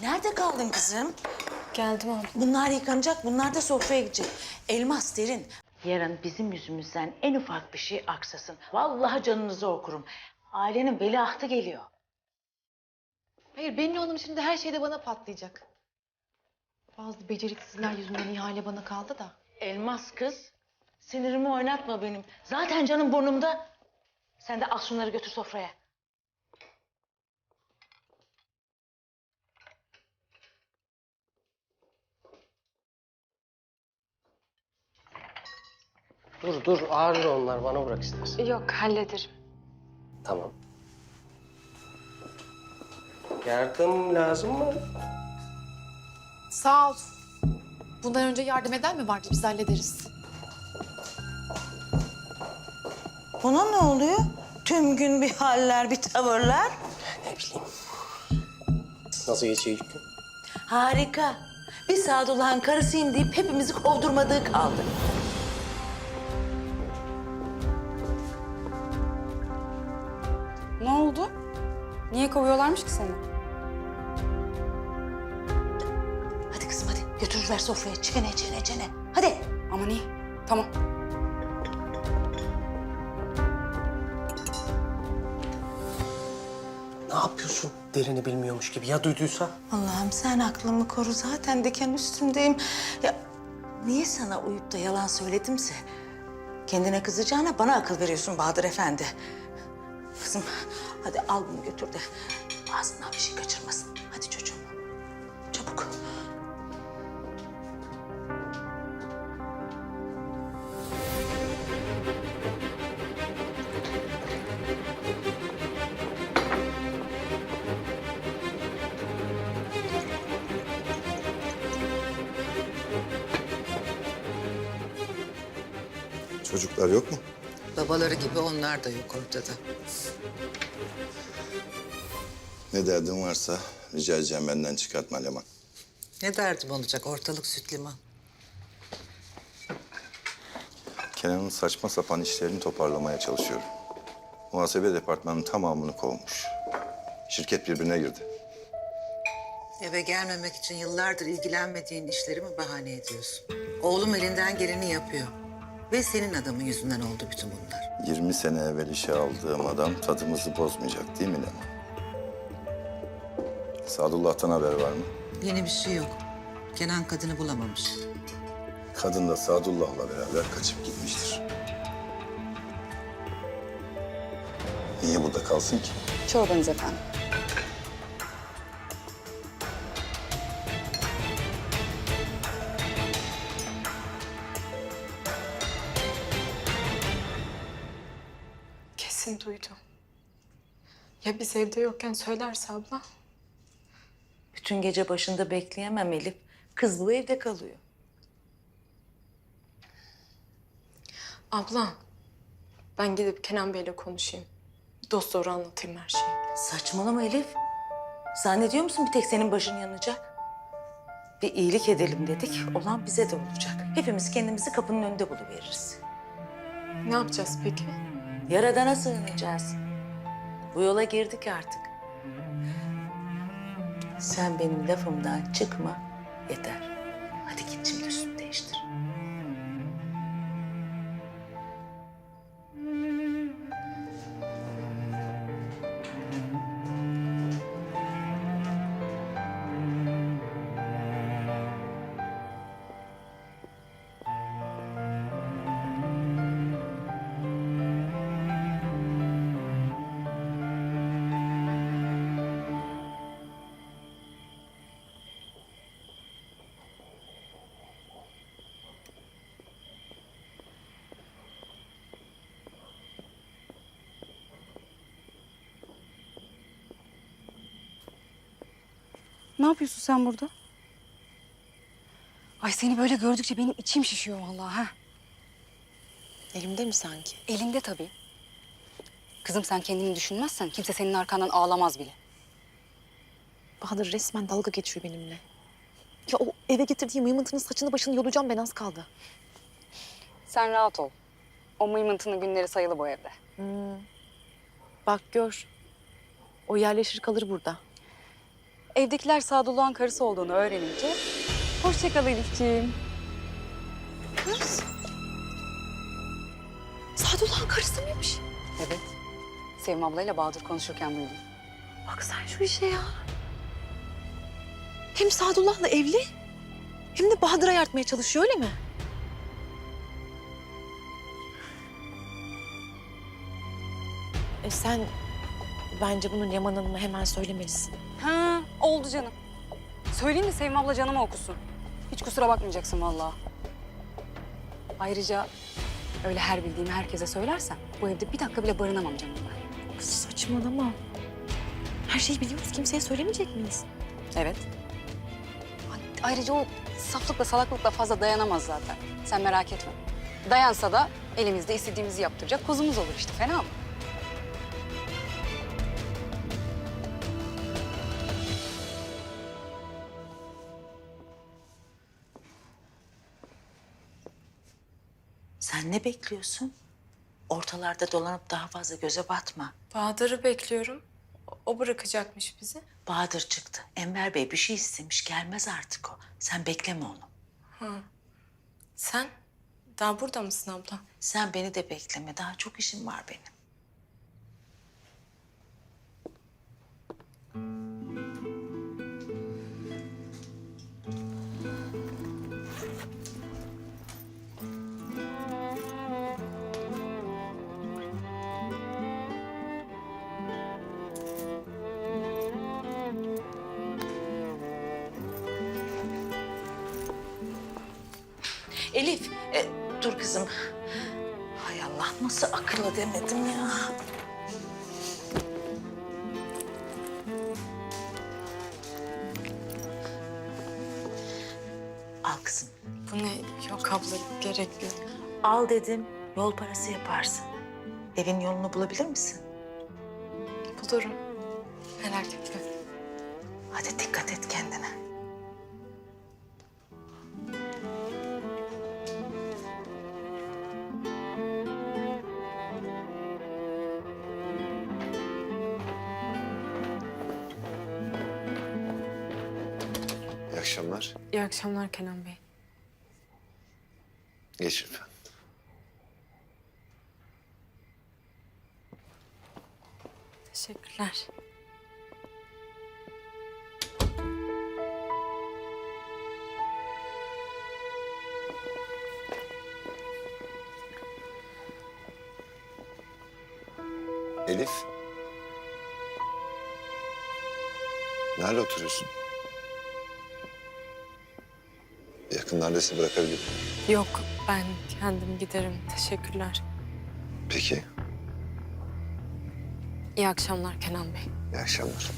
Nerede kaldın kızım? Geldim abla. Bunlar yıkanacak, bunlar da sofraya gidecek. Elmas derin. Yarın bizim yüzümüzden en ufak bir şey aksasın. Vallahi canınızı okurum. Ailenin veliahtı geliyor. Hayır benimle onun şimdi her şeyde bana patlayacak. Bazı beceriksizler yüzünden ihale bana kaldı da. Elmas kız, sinirimi oynatma benim. Zaten canım burnumda. Sen de al şunları götür sofraya. Dur dur ağır onlar bana bırak istersen. Yok hallederim. Tamam. Yardım lazım mı? Sağ ol. Bundan önce yardım eden mi vardı? Biz hallederiz. Buna ne oluyor? Tüm gün bir haller, bir tavırlar. Ne bileyim. Nasıl geçiyor ilk gün? Harika. Bir Sadullah'ın karısıyım deyip hepimizi kovdurmadığı kaldı. Niye kovuyorlarmış ki seni? Hadi kızım hadi götürürler sofraya. Çene çene çene. Hadi. Aman iyi. Tamam. Ne yapıyorsun? Derini bilmiyormuş gibi. Ya duyduysa? Allah'ım sen aklımı koru. Zaten diken üstündeyim. Ya niye sana uyup da yalan söyledimse? Kendine kızacağına bana akıl veriyorsun Bahadır Efendi. Kızım hadi al bunu götür de ağzından bir şey kaçırmasın. Hadi çocuğum. Çabuk. Çocuklar yok mu? Babaları gibi onlar da yok ortada. Ne derdin varsa rica edeceğim benden çıkartma Leman. Ne derdim olacak ortalık süt liman. Kenan'ın saçma sapan işlerini toparlamaya çalışıyorum. Muhasebe departmanının tamamını kovmuş. Şirket birbirine girdi. Eve gelmemek için yıllardır ilgilenmediğin işleri mi bahane ediyorsun? Oğlum elinden geleni yapıyor. Ve senin adamın yüzünden oldu bütün bunlar. 20 sene evvel işe aldığım adam tadımızı bozmayacak değil mi Leman? Sadullah'tan haber var mı? Yeni bir şey yok. Kenan kadını bulamamış. Kadın da Sadullah'la beraber kaçıp gitmiştir. Niye burada kalsın ki? Çorbanız efendim. Kesin duydu. Ya biz evde yokken söylerse abla? Bütün gece başında bekleyemem Elif. Kız bu evde kalıyor. Abla, ben gidip Kenan Bey'le konuşayım. Dost doğru anlatayım her şeyi. Saçmalama Elif. Zannediyor musun bir tek senin başın yanacak? Bir iyilik edelim dedik. Olan bize de olacak. Hepimiz kendimizi kapının önünde buluveririz. Ne yapacağız peki? Yaradana sığınacağız. Bu yola girdik artık. Sen benim lafımdan çıkma yeter. Ne yapıyorsun sen burada? Ay seni böyle gördükçe benim içim şişiyor vallahi ha. Elimde mi sanki? Elinde tabii. Kızım sen kendini düşünmezsen kimse senin arkandan ağlamaz bile. Bahadır resmen dalga geçiyor benimle. Ya o eve getirdiği mıymıntının saçını başını yolacağım ben az kaldı. Sen rahat ol. O mıymıntının günleri sayılı bu evde. Bak gör. O yerleşir kalır burada. Evdekiler Sadullah'ın karısı olduğunu öğrenince... Hoşça kal Elifciğim. Kız. Sadullah'ın karısı mıymış? Evet. Sevim ablayla Bahadır konuşurken duydum. Bak sen şu işe ya. Hem Sadullah'la evli hem de Bahadır'a yaratmaya çalışıyor öyle mi? E sen bence bunun Yaman Hanım'a hemen söylemelisin. Ha, oldu canım. Söyleyeyim mi Sevim abla canıma okusun. Hiç kusura bakmayacaksın vallahi. Ayrıca öyle her bildiğimi herkese söylersen bu evde bir dakika bile barınamam canım ben. Kız saçmalama. Her şeyi biliyoruz. Kimseye söylemeyecek miyiz? Evet. Ay- Ayrıca o saflıkla salaklıkla fazla dayanamaz zaten. Sen merak etme. Dayansa da elimizde istediğimizi yaptıracak kozumuz olur işte. Fena mı? Sen ne bekliyorsun? Ortalarda dolanıp daha fazla göze batma. Bahadır'ı bekliyorum. O- bırakacakmış bizi. Bahadır çıktı. Enver Bey bir şey istemiş. Gelmez artık o. Sen bekleme onu. Sen daha burada mısın abla? Sen beni de bekleme. Daha çok işim var benim. Elif, e, dur kızım. Hay Allah nasıl akıl edemedim ya. Al kızım. Bu ne? Yok abla gerek yok. Al dedim. Yol parası yaparsın. Evin yolunu bulabilir misin? Bulurum. Merak etme. Hadi dikkat et kendine. Akşamlar. İyi akşamlar Kenan Bey. Geç lütfen. Teşekkürler. Elif. Nerede oturuyorsun? Yakınlarda sizi bırakabilirim. Yok ben kendim giderim. Teşekkürler. Peki. İyi akşamlar Kenan Bey. İyi akşamlar.